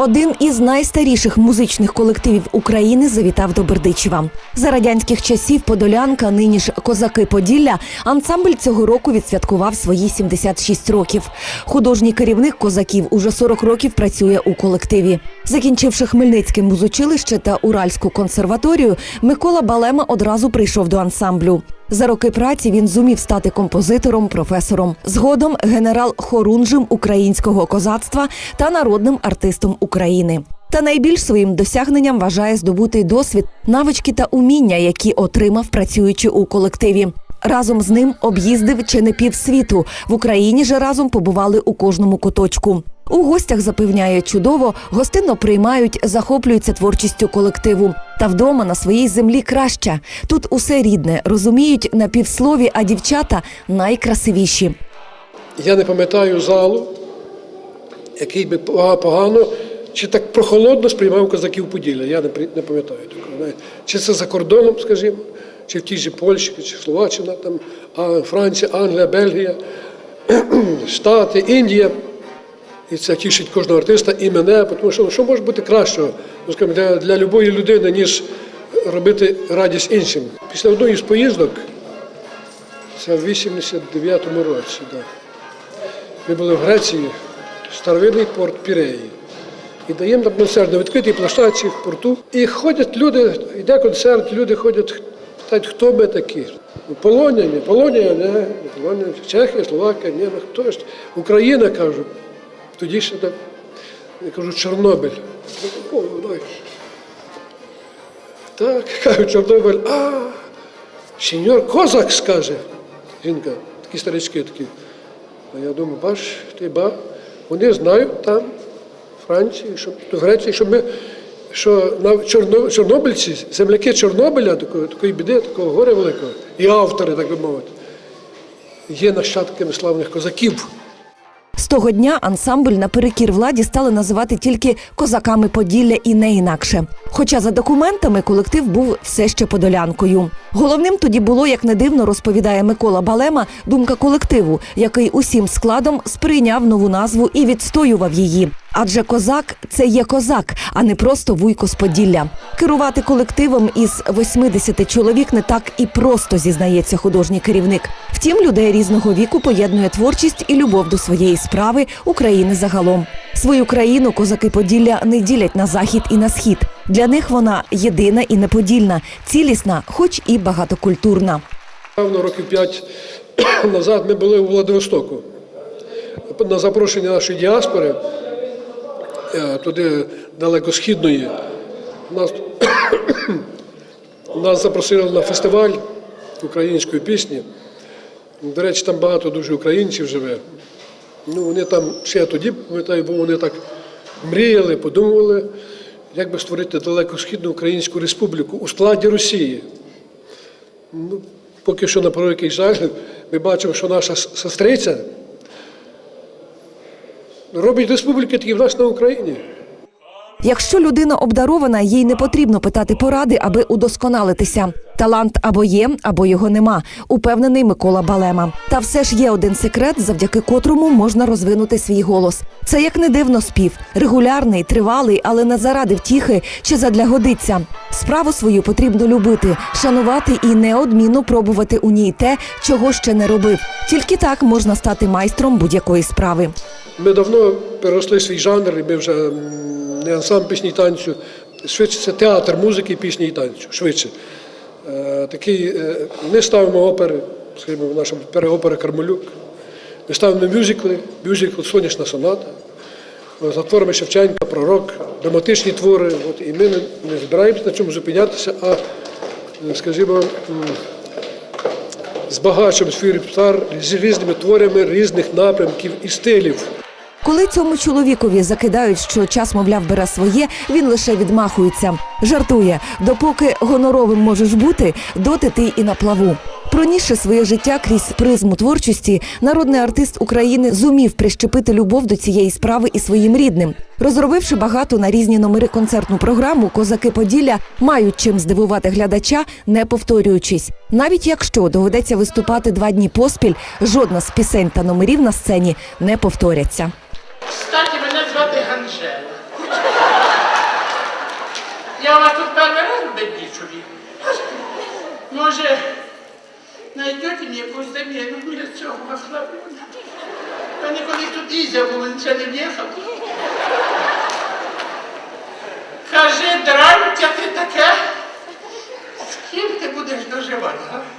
Один із найстаріших музичних колективів України завітав до Бердичева. За радянських часів Подолянка, нині ж козаки Поділля, ансамбль цього року відсвяткував свої 76 років. Художній керівник козаків уже 40 років працює у колективі. Закінчивши Хмельницьке музучилище та Уральську консерваторію, Микола Балема одразу прийшов до ансамблю. За роки праці він зумів стати композитором, професором. Згодом генерал хорунжим українського козацтва та народним артистом України. Та найбільш своїм досягненням вважає здобутий досвід, навички та уміння, які отримав працюючи у колективі. Разом з ним об'їздив чи не півсвіту. В Україні же разом побували у кожному куточку. У гостях запевняє чудово, гостинно приймають, захоплюються творчістю колективу. Та вдома на своїй землі краще. Тут усе рідне, розуміють на півслові, а дівчата найкрасивіші. Я не пам'ятаю залу, який би погано чи так прохолодно сприймав козаків Поділля. Я не, пам'ятаю. Чи це за кордоном, скажімо, чи в тій же Польщі, чи Словаччина, там, Франція, Англія, Бельгія, Штати, Індія. І це тішить кожного артиста і мене, тому що що може бути кращого ну, для, для любої людини, ніж робити радість іншим. Після одної з поїздок, це в 89-му році, да, ми були в Греції, старовинний порт Піреї. І даємо там концерт на відкритій площадці в порту. І ходять люди, йде концерт, люди ходять, питають, хто ми такі. Ну, Полонія, ні, Полонія, не, не Полонія, Чехія, Словакія, ні, ну хто ж? Україна, кажу. Тоді ще так, я кажу, Чорнобиль. О, дай. Так, кажу, Чорнобиль, а, сеньор Козак скаже. Жінка, такі старички такі. А я думаю, бач, ти ба, вони знають там, в Франції, що, в Греції, що ми, що на Чорно, чорнобильці, земляки Чорнобиля, такої, такої біди, такого горя великого, і автори, так би мовити, є нащадками славних козаків. Того дня ансамбль наперекір владі стали називати тільки козаками Поділля і не інакше. Хоча за документами колектив був все ще подолянкою. Головним тоді було, як не дивно розповідає Микола Балема, думка колективу, який усім складом сприйняв нову назву і відстоював її. Адже козак це є козак, а не просто вуйко з Поділля. Керувати колективом із 80 чоловік не так і просто зізнається художній керівник. Втім, людей різного віку поєднує творчість і любов до своєї справи України загалом. Свою країну козаки Поділля не ділять на захід і на схід. Для них вона єдина і неподільна, цілісна, хоч і багатокультурна. Певно, років п'ять назад ми були у Владивостоку. На запрошення нашої діаспори, е, туди далекосхідної, нас, нас запросили на фестиваль української пісні. До речі, там багато дуже українців живе. Ну, вони там, ще тоді пам'ятаю, бо вони так мріяли, подумували, як би створити далекосхідну українську республіку у складі Росії. Ну, поки що на превеликий жаль, ми бачимо, що наша сестриця робить республіки такі в нас на Україні. Якщо людина обдарована, їй не потрібно питати поради, аби удосконалитися. Талант або є, або його нема, упевнений Микола Балема. Та все ж є один секрет, завдяки котрому можна розвинути свій голос. Це як не дивно спів, регулярний, тривалий, але не заради втіхи чи задля годиться. Справу свою потрібно любити, шанувати і неодмінно пробувати у ній те, чого ще не робив. Тільки так можна стати майстром будь-якої справи. Ми давно переросли свій жанр, і ми вже не ансамбль пісні танцю, швидше це театр музики, пісні і танцю. Швидше. Е, такий, е, ми ставимо опери, скажімо, наша переопера Кармелюк. Ми ставимо мюзикли, мюзикл Сонячна соната, е, за Шевченка, пророк, драматичні твори. От, і ми не, не збираємося на цьому зупинятися, а, скажімо, збагачуємо свій репертуар з різними творами різних напрямків і стилів. Коли цьому чоловікові закидають, що час, мовляв, бере своє, він лише відмахується. Жартує, допоки гоноровим можеш бути, доти ти і на плаву. Пронісши своє життя крізь призму творчості, народний артист України зумів прищепити любов до цієї справи і своїм рідним. Розробивши багато на різні номери концертну програму, козаки Поділля мають чим здивувати глядача, не повторюючись. Навіть якщо доведеться виступати два дні поспіль, жодна з пісень та номерів на сцені не повторяться. Кстати, мене звати Ганжела. Я вас тут перший раз Може, знайдете мені якусь заміну для цього хлопця? Мене коли тут Ізя був, не в'їхав. Кажи, дрантя ти таке, з ким ти будеш доживати, а?